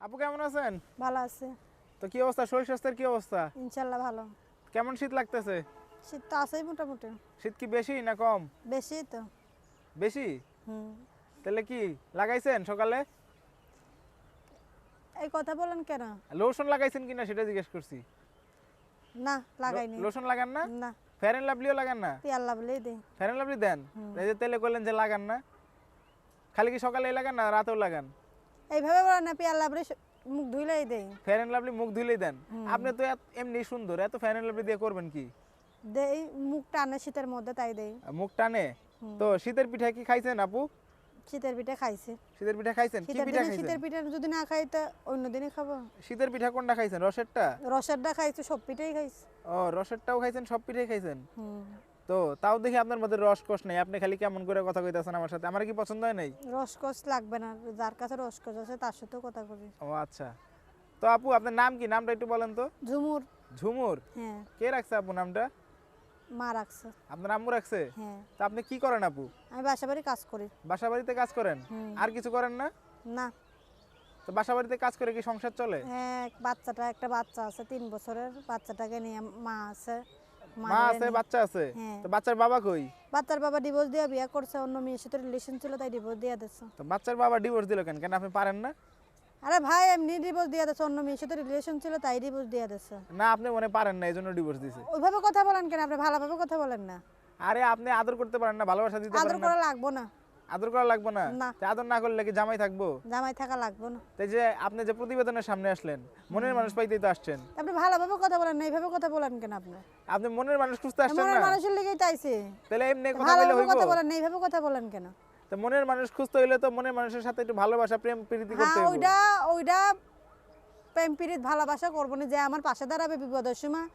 আপু কেমন আছেন? ভালো আছে। তো কি অবস্থা? শরীর স্বাস্থ্যের কি অবস্থা? ইনশাল্লাহ ভালো। কেমন শীত লাগতেছে? শীত তো আছেই মোটামুটি। শীত কি বেশি না কম? বেশি তো। বেশি? হুম। তাহলে কি লাগাইছেন সকালে? এই কথা বলেন কেন? লোশন লাগাইছেন কিনা সেটা জিজ্ঞেস করছি। না লাগাইনি। লোশন লাগান না? না। অ্যান্ড লাভলিও লাগান না? বলেই দিই ফেয়ার অ্যান্ড লাভলি দেন? এই যে তেলে করলেন যে লাগান না। খালি কি সকালে লাগান না রাতেও লাগান? এইভাবে বলেন না পিয়াল্লা বলে মুখ ধুইলেই দেই। ফেয়ার অ্যান্ড লাভলি মুখ ধুলেই দেন? আপনি তো এমনি সুন্দর এত ফেয়ার অ্যান্ড লাভলি দিয়ে করবেন কি? দেই মুখ টানে শীতের মধ্যে তাই দেই। মুখ টানে? তো শীতের পিঠা কি খাইছেন আপু? শীতের পিঠা খাইছি। শীতের পিঠা খাইছেন? কি পিঠা খাইছেন? শীতের পিঠে যদি না খাই তো অন্য দিনে খাব। শীতের পিঠা কোনটা খাইছেন? রসেরটা? রসেরটা খাইছি সব পিঠেই খাইছি। ও রসেরটাও খাইছেন সব পিঠাই খাইছেন? তো তাও দেখি আপনার মধ্যে রস কষ নেই। আপনি খালি কেমন করে কথা কইতাছেন আমার সাথে? আমার কি পছন্দ হয় নাই? রসকস লাগবে না। যার কাছে রসকস আছে তার সাথেও কথা করি ও আচ্ছা। তো আপু আপনার নাম কি? নামটা একটু বলেন তো। ঝুমুর। ঝুমুর? হ্যাঁ। কে রাখছে আপু নামটা? মা রাখছে। আপনার আম্মু রাখছে? হ্যাঁ। তা আপনি কি করেন আপু? আমি বাসা বাড়ি কাজ করি। বাসা বাড়িতে কাজ করেন? আর কিছু করেন না? না। তো বাসা বাড়িতে কাজ করে কি সংসার চলে? হ্যাঁ বাচ্চাটা একটা বাচ্চা আছে তিন বছরের বাচ্চাটাকে নিয়ে মা আছে। মা আছে বাচ্চা আছে? হ্যাঁ। তো বাচ্চার বাবা কই? বাচ্চার বাবা ডিভোর্স দিয়ে বিয়ে করছে অন্য মেয়ের সাথে রিলেশন ছিল তাই ডিভোর্স দিয়ে দিচ্ছে তো বাচ্চার বাবা ডিভোর্স দিল কেন? কেন আপনি পারেন না? আরে ভাই এমনি ডিভোর্স দিয়ে দিচ্ছে অন্য মেয়ের সাথে রিলেশন ছিল তাই ডিভোর্স দিয়ে দিচ্ছে না আপনি মনে পারেন না এই জন্য ডিভোর্স দিছে। ওইভাবে কথা বলেন কেন? আপনি ভালোভাবে কথা বলেন না। আরে আপনি আদর করতে পারেন না ভালোবাসা দিতে আদর পারেন না। করা লাগবো না। আদর করা লাগবে না। আদর না করলে কি জামাই থাকব? জামাই থাকা লাগবো না। তাই যে আপনি যে প্রতিবেদনের সামনে আসলেন মনের মানুষ পাইতেই তো আসছেন। আপনি ভালোভাবে কথা বলেন না এইভাবে কথা বলেন কেন আপনি? আপনি মনের মানুষ খুঁজতে আসছেন না? মনের মানুষের লেগেই চাইছে তাহলে এমনি কথা বলে হইব। কথা বলেন না এইভাবে কথা বলেন কেন? তো মনের মানুষ খুঁজতে হইলে তো মনের মানুষের সাথে একটু ভালোবাসা প্রেম প্রীতি করতে হ্যাঁ হইব। ওইটা ওইটা প্রেম পীড়িত ভালোবাসা করব না যে আমার পাশে দাঁড়াবে বিপদের সময়।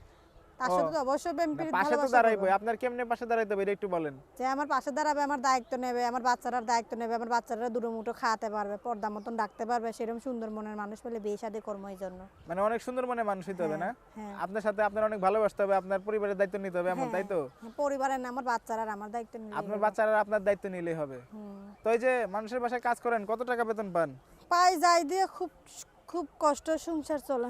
তার সাথে তো অবশ্যই প্রেম পীড়িত পাশে তো দাঁড়াইবো আপনার কেমনে পাশে দাঁড়াইতে হবে একটু বলেন। যে আমার পাশে দাঁড়াবে আমার দায়িত্ব নেবে আমার বাচ্চারার দায়িত্ব নেবে আমার বাচ্চারা দুটো মুঠো খাওয়াতে পারবে পর্দা মতন ডাকতে পারবে সেরকম সুন্দর মনের মানুষ পেলে বিয়ে শাদী কর্ম এই জন্য। মানে অনেক সুন্দর মানুষ হইতে হবে না? হ্যাঁ। আপনার সাথে আপনার অনেক ভালোবাসতে হবে আপনার পরিবারের দায়িত্ব নিতে হবে এমন তাই তো? হ্যাঁ, পরিবারের না আমার বাচ্চারা আমার দায়িত্ব নেবে আপনার বাচ্চারা আপনার দায়িত্ব নিলেই হবে। তো এই যে মানুষের বাসায় কাজ করেন কত টাকা বেতন পান? পাই যাই দিয়ে খুব খুব কষ্ট সংসার চলে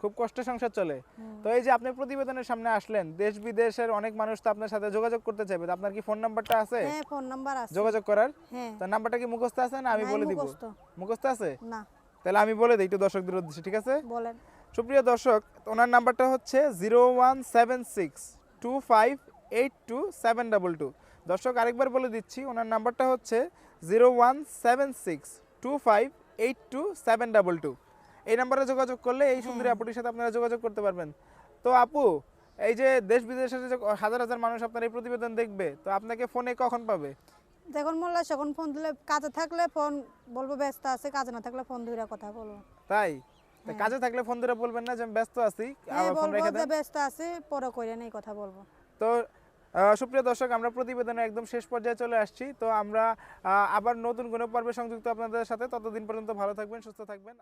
খুব কষ্টে সংসার চলে। তো এই যে আপনি প্রতিবেদনের সামনে আসলেন দেশ বিদেশের অনেক মানুষ তো আপনার সাথে যোগাযোগ করতে চাইবে। তো আপনার কি ফোন নাম্বারটা আছে? হ্যাঁ ফোন নাম্বার আছে। যোগাযোগ করার? হ্যাঁ। তো নাম্বারটা কি মুখস্থ আছে না আমি বলে দিব? মুখস্থ। মুখস্থ আছে? না। তাহলে আমি বলে দিই একটু দর্শকদের উদ্দেশ্যে ঠিক আছে? বলেন। সুপ্রিয় দর্শক ওনার নাম্বারটা হচ্ছে zero one seven six two five eight two seven double two. দর্শক আরেকবার বলে দিচ্ছি ওনার নাম্বারটা হচ্ছে zero one seven six two five eight two seven double two. এই নাম্বারে যোগাযোগ করলে এই সুন্দরী আপুটির সাথে আপনারা যোগাযোগ করতে পারবেন। তো আপু এই যে দেশ বিদেশের যে হাজার হাজার মানুষ আপনার এই প্রতিবেদন দেখবে তো আপনাকে ফোনে কখন পাবে? যখন মোল্লা যখন ফোন দিলে কাজে থাকলে ফোন বলব ব্যস্ত আছে কাজে না থাকলে ফোন ধরে কথা বলব। তাই? কাজে থাকলে ফোন ধরে বলবেন না যে আমি ব্যস্ত আছি হ্যাঁ আবার ফোন রেখে দেন। ব্যস্ত আছি পরে কইরে নেই কথা বলব। তো সুপ্রিয় দর্শক আমরা প্রতিবেদনের একদম শেষ পর্যায়ে চলে আসছি। তো আমরা আবার নতুন কোনো পর্বে সংযুক্ত আপনাদের সাথে। ততদিন পর্যন্ত ভালো থাকবেন সুস্থ থাকবেন।